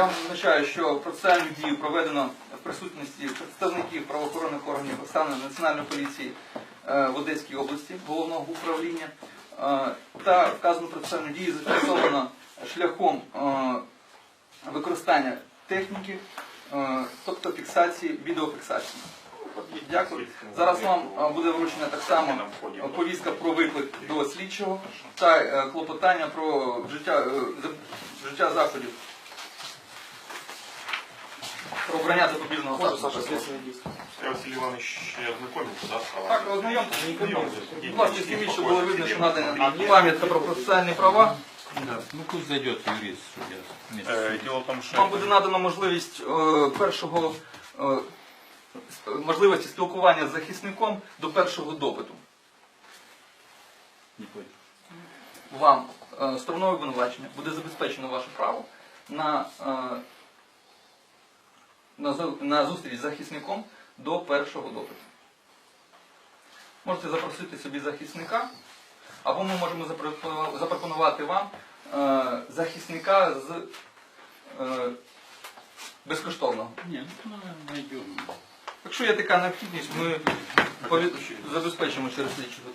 Я вам зазначаю, що процесуальну дію проведено в присутності представників правоохоронних органів саме Національної поліції е, в Одеській області, головного управління. Е, Та вказану процесуальну дію зафіксовано шляхом е, використання техніки, тобто фіксації, відеофіксації. Дякую. Зараз вам буде вручена так само повістка про виклик до слідчого та клопотання про вжиття, вжиття заходів. Про обрання запобіжного заходу. Я Василий Иванович ще ознакомился, да, с Так, ознайомтеся. Будь ласка, зніміть, щоб було видно, що надана пам'ятка про процесуальні права. Да. Ну пусть зайдет юрист, чтобы я вместе Э. Дело в том, что... Вам буде надано можливість е, першого е, можливості спілкування з захисником до першого допиту. Не понял. Вам е, стороною обвинувачення буде забезпечено ваше право на, е, на, зустріч з захисником до першого допиту. Можете запросити собі захисника, або ми можемо запропонувати- вам е, захисника з е, безкоштовного. Не, ну найдем. Якщо є така необхідність, ми забезпечимо через слідчого.